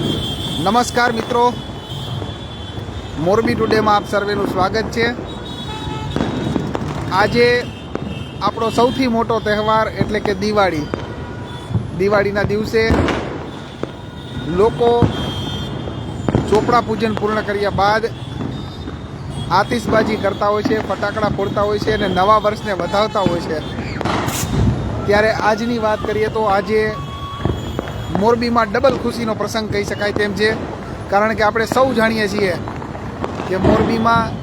નમસ્કાર મિત્રો. મોરબી ટુડેમાં આપ સર્વેનું સ્વાગત છે. આજે આપણો સૌથી મોટો તહેવાર એટલે કે દિવાળી. દિવાળીના દિવસે લોકો ચોપડા પૂજન પૂર્ણ કર્યા બાદ આતિશબાજી કરતા હોય છે, ફટાકડા ફોડતા હોય છે અને નવા વર્ષને વધાવતા હોય છે. ત્યારે આજની વાત કરીએ તો આજે મોરબીમાં ડબલ ખુશીનો પ્રસંગ કહી શકાય તેમ છે. કારણ કે આપણે સૌ જાણીએ છીએ કે મોરબીમાં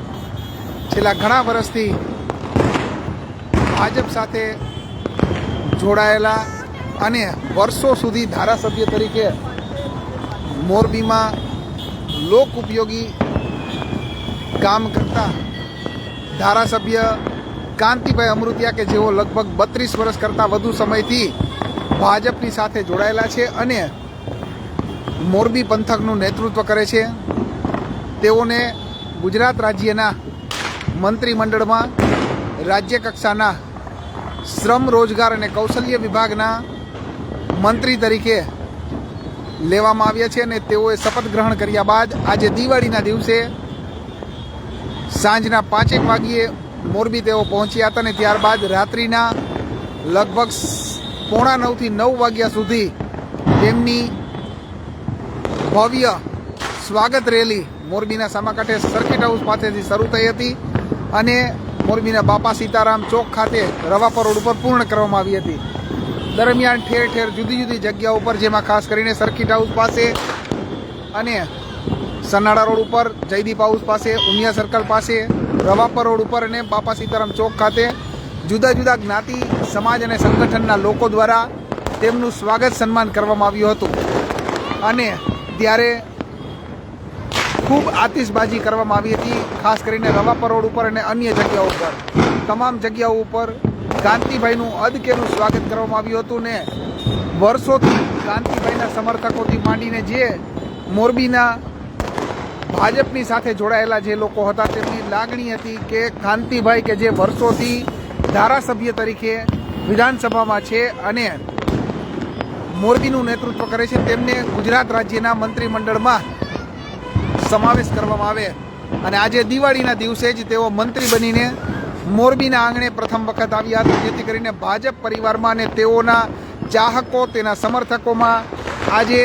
છેલ્લા ઘણા વર્ષથી ભાજપ સાથે જોડાયેલા અને વર્ષો સુધી ધારાસભ્ય તરીકે મોરબીમાં લોક ઉપયોગી કામ કરતા ધારાસભ્ય કાંતિભાઈ અમૃતિયા કે જેઓ લગભગ બત્રીસ વર્ષ કરતાં વધુ સમયથી ભાજપની સાથે જોડાયેલા છે અને મોરબી પંથકનું નેતૃત્વ કરે છે. તેઓને ગુજરાત રાજ્યના મંત્રીમંડળમાં રાજ્ય કક્ષાના શ્રમ રોજગાર અને કૌશલ્ય વિભાગના મંત્રી તરીકે લેવામાં આવ્યા છે અને તેઓએ શપથ ગ્રહણ કર્યા બાદ આજે દિવાળીના દિવસે સાંજના પાંચેક વાગ્યે મોરબી તેઓ પહોંચ્યા હતા અને ત્યારબાદ રાત્રિના લગભગ પોણા નવથી નવ વાગ્યા સુધી તેમની ભવ્ય સ્વાગત રેલી મોરબીના સામાકાંઠે સર્કિટ હાઉસ પાસેથી શરૂ થઈ હતી અને મોરબીના બાપા સીતારામ ચોક ખાતે રવાપર રોડ ઉપર પૂર્ણ કરવામાં આવી હતી. દરમિયાન ઠેર ઠેર જુદી જુદી જગ્યાઓ ઉપર, જેમાં ખાસ કરીને સર્કિટ હાઉસ પાસે અને સનાડા રોડ ઉપર, જયદીપ હાઉસ પાસે, ઉમિયા સર્કલ પાસે, રવાપર રોડ ઉપર અને બાપા સીતારામ ચોક ખાતે જુદા જુદા જ્ઞાતિ, સમાજ અને સંગઠનના લોકો દ્વારા તેમનું સ્વાગત સન્માન કરવામાં આવ્યું હતું. અને ત્યારે ખૂબ આતિશબાજી કરવામાં આવી હતી, ખાસ કરીને રવાપર રોડ ઉપર અને અન્ય જગ્યાઓ ઉપર. તમામ જગ્યાઓ ઉપર કાંતિભાઈનું અદકેનું સ્વાગત કરવામાં આવ્યું હતું ને વર્ષોથી કાંતિભાઈના સમર્થકોથી માંડીને જે મોરબીના ભાજપની સાથે જોડાયેલા જે લોકો હતા, તેમની લાગણી હતી કે કાંતિભાઈ કે જે વર્ષોથી ધારાસભ્ય તરીકે વિધાનસભામાં છે અને મોરબીનું નેતૃત્વ કરે છે. તેમને ગુજરાત રાજ્યના મંત્રીમંડળમાં સમાવેશ કરવામાં આવે. અને આજે દિવાળીના દિવસે જ તેઓ મંત્રી બનીને મોરબીના આંગણે પ્રથમ વખત આવ્યા હતા. જેથી કરીને ભાજપ પરિવારમાં અને તેઓના ચાહકો, તેના સમર્થકોમાં આજે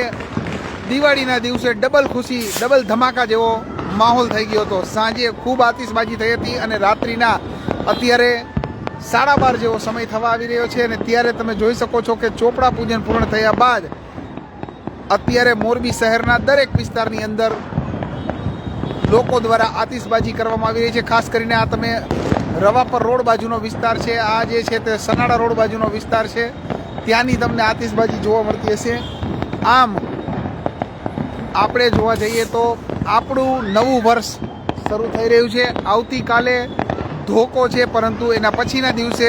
દિવાળીના દિવસે ડબલ ખુશી, ડબલ ધમાકા જેવો માહોલ થઈ ગયો હતો. સાંજે ખૂબ આતિશબાજી થઈ હતી અને રાત્રિના અત્યારે સાડા બાર જેવો સમય થવા આવી રહ્યો છે અને ત્યારે તમે જોઈ શકો છો કે ચોપડા પૂજન પૂર્ણ થયા બાદ અત્યારે મોરબી શહેરના દરેક વિસ્તારની અંદર લોકો દ્વારા આતિશબાજી કરવામાં આવી રહી છે. ખાસ કરીને આ તમે રવાપર રોડ બાજુનો વિસ્તાર છે. આ જે છે તે સનાડા રોડ બાજુનો વિસ્તાર છે. ત્યાંની તમને આતિશબાજી જોવા મળતી હશે. આમ આપણે જોવા જઈએ તો આપણું નવું વર્ષ શરૂ થઈ રહ્યું છે. આવતીકાલે ધોકો છે, પરંતુ એના પછીના દિવસે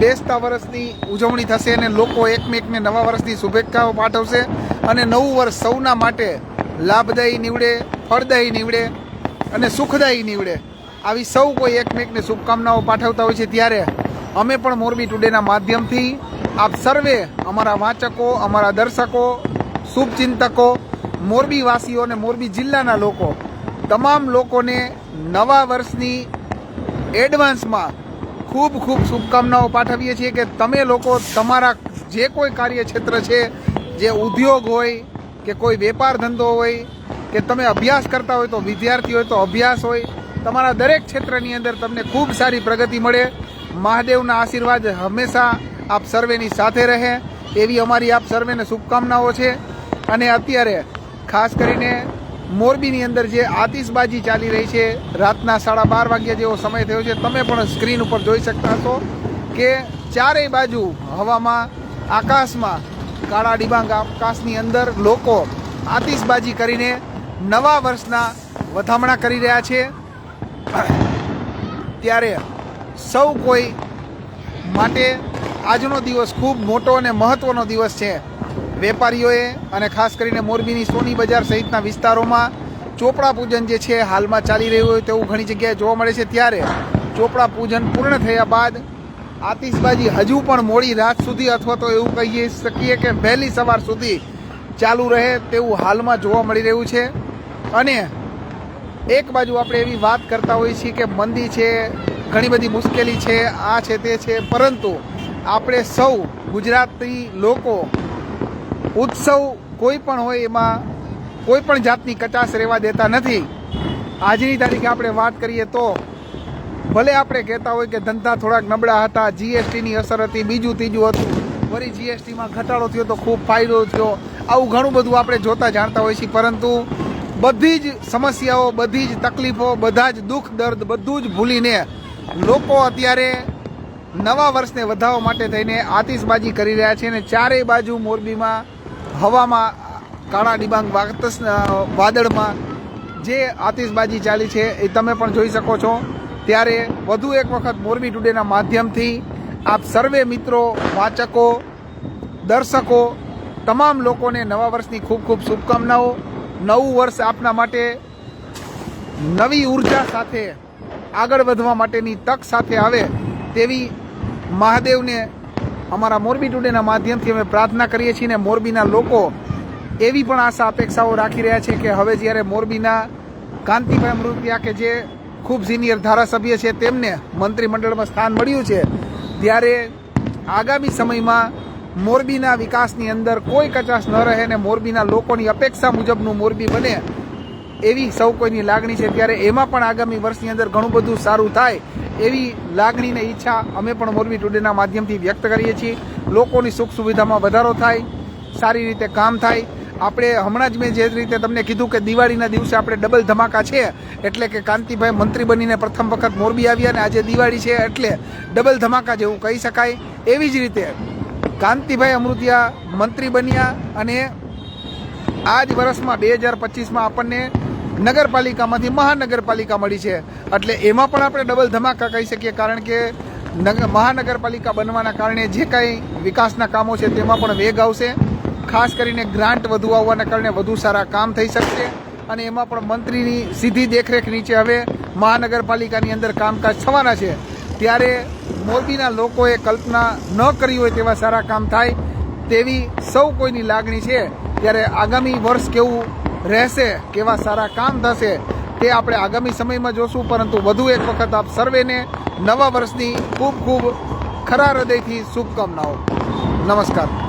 બેસતા વર્ષની ઉજવણી થશે અને લોકો એકમેકને નવા વર્ષની શુભેચ્છાઓ પાઠવશે અને નવું વર્ષ સૌના માટે લાભદાયી નીવડે, ફળદાયી નીવડે અને સુખદાયી નીવડે. આવી સૌ કોઈ એકમેકને શુભકામનાઓ પાઠવતા હોય છે ત્યારે અમે પણ મોરબી ટુડેના માધ્યમથી આપ સર્વે અમારા વાચકો, અમારા દર્શકો, શુભચિંતકો, મોરબીવાસીઓ અને મોરબી જિલ્લાના લોકો, તમામ લોકોને નવા વર્ષની એડવાન્સમાં ખૂબ ખૂબ શુભકામનાઓ પાઠવીએ છીએ કે તમે લોકો તમારા જે કોઈ કાર્યક્ષેત્ર છે, જે ઉદ્યોગ હોય કે કોઈ વેપાર ધંધો હોય, કે તમે અભ્યાસ કરતા હોય તો વિદ્યાર્થી હોય તો અભ્યાસ હોય, તમારા દરેક ક્ષેત્રની અંદર તમને ખૂબ સારી પ્રગતિ મળે. મહાદેવના આશીર્વાદ હંમેશા આપ સર્વેની સાથે રહે. એવી અમારી આપ સર્વેને શુભકામનાઓ છે. અને અત્યારે ખાસ કરીને મોરબીની અંદર જે આતિશબાજી ચાલી રહી છે, રાતના સાડા બાર વાગ્યા જેવો સમય થયો છે, તમે પણ સ્ક્રીન ઉપર જોઈ શકતા હશો કે ચારેય બાજુ હવામાં, આકાશમાં, કાળા ડિબાંગ આકાશની અંદર લોકો આતિશબાજી કરીને નવા વર્ષના વધામણા કરી રહ્યા છે. ત્યારે સૌ કોઈ માટે આજનો દિવસ ખૂબ મોટો અને મહત્ત્વનો દિવસ છે. વેપારીઓએ અને ખાસ કરીને મોરબીની સોની બજાર સહિતના વિસ્તારોમાં ચોપડા પૂજન જે છે હાલમાં ચાલી રહ્યું હોય તેવું ઘણી જગ્યાએ જોવા મળે છે. ત્યારે ચોપડા પૂજન પૂર્ણ થયા બાદ આતિશબાજી હજુ પણ મોડી રાત સુધી અથવા તો એવું કહીએ શકીએ કે વહેલી સવાર સુધી ચાલુ રહે તેવું હાલમાં જોવા મળી રહ્યું છે. અને એક બાજુ આપણે એવી વાત કરતા હોઈએ છીએ કે મંદી છે, ઘણી બધી મુશ્કેલી છે, આ છે તે છે. પરંતુ આપણે સૌ ગુજરાતી લોકો ઉત્સવ કોઈ પણ હોય એમાં કોઈ પણ જાતની કચાશ રહેવા દેતા નથી. આજની તારીખે આપણે વાત કરીએ તો ભલે આપણે કહેતા હોય કે ધંધા થોડાક નબળા હતા જીએસટીની અસર હતી, બીજું ત્રીજું હતું, વળી જીએસટીમાં ઘટાડો થયો તો ખૂબ ફાયદો થયો. આવું ઘણું બધું આપણે જોતા જાણતા હોઈએ છીએ, પરંતુ બધી જ સમસ્યાઓ, બધી જ તકલીફો, બધા જ દુઃખ, દર્દ, બધું જ ભૂલીને લોકો અત્યારે નવા વર્ષને વધાવવા માટે થઈને આતિશબાજી કરી રહ્યા છે અને ચારેય બાજુ મોરબીમાં હવામાં કાળા ડિબાંગ વાતસ વાદળમાં જે આતિશબાજી ચાલી છે એ તમે પણ જોઈ શકો છો. ત્યારે વધુ એક વખત મોરબી ટુડેના માધ્યમથી આપ સર્વે મિત્રો, વાચકો, દર્શકો, તમામ લોકોને નવા વર્ષની ખૂબ ખૂબ શુભકામનાઓ. નવું વર્ષ આપના માટે નવી ઊર્જા સાથે આગળ વધવા માટેની તક સાથે આવે તેવી મહાદેવને અમારા મોરબી ટુડેના માધ્યમથી અમે પ્રાર્થના કરીએ છીએ ને મોરબીના લોકો એવી પણ આશા અપેક્ષાઓ રાખી રહ્યા છે કે હવે જ્યારે મોરબીના કાંતિભાઈ મૃત્યા કે જે ખૂબ સિનિયર ધારાસભ્ય છે તેમને મંત્રીમંડળમાં સ્થાન મળ્યું છે, ત્યારે આગામી સમયમાં મોરબીના વિકાસની અંદર કોઈ કચાશ ન રહે ને મોરબીના લોકોની અપેક્ષા મુજબનું મોરબી બને એવી સૌ કોઈની લાગણી છે ત્યારે એમાં પણ આગામી વર્ષની અંદર ઘણું બધું સારું થાય એવી લાગણીને ઈચ્છા અમે પણ મોરબી ટુડેના માધ્યમથી વ્યક્ત કરીએ છીએ. લોકોની સુખ સુવિધામાં વધારો થાય, સારી રીતે કામ થાય. આપણે હમણાં જ મેં જે રીતે તમને કીધું કે દિવાળીના દિવસે આપણે ડબલ ધમાકા છે, એટલે કે કાંતિભાઈ મંત્રી બનીને પ્રથમ વખત મોરબી આવ્યા અને આજે દિવાળી છે, એટલે ડબલ ધમાકા જેવું કહી શકાય. એવી જ રીતે કાંતિભાઈ અમૃતિયા મંત્રી બન્યા અને આ જ વર્ષમાં બે હજાર પચીસમાં આપણને નગરપાલિકામાંથી મહાનગરપાલિકા મળી છે. એટલે એમાં પણ આપણે ડબલ ધમાકા કહી શકીએ, કારણ કે નગર મહાનગરપાલિકા બનવાના કારણે જે કાંઈ વિકાસના કામો છે તેમાં પણ વેગ આવશે. ખાસ કરીને ગ્રાન્ટ વધુ આવવાના કારણે વધુ સારા કામ થઈ શકશે. અને એમાં પણ મંત્રીની સીધી દેખરેખ નીચે હવે મહાનગરપાલિકાની અંદર કામકાજ થવાના છે. ત્યારે મોરબીના લોકોએ કલ્પના ન કરી હોય તેવા સારા કામ થાય તેવી સૌ કોઈની લાગણી છે. ત્યારે આગામી વર્ષ કેવું રહેશે, કેવા સારા કામ થશે તે આપણે આગામી સમયમાં જોશું. પરંતુ વધુ એક વખત આપ સર્વેને નવા વર્ષની ખૂબ ખૂબ ખરા હૃદયથી શુભકામનાઓ. નમસ્કાર.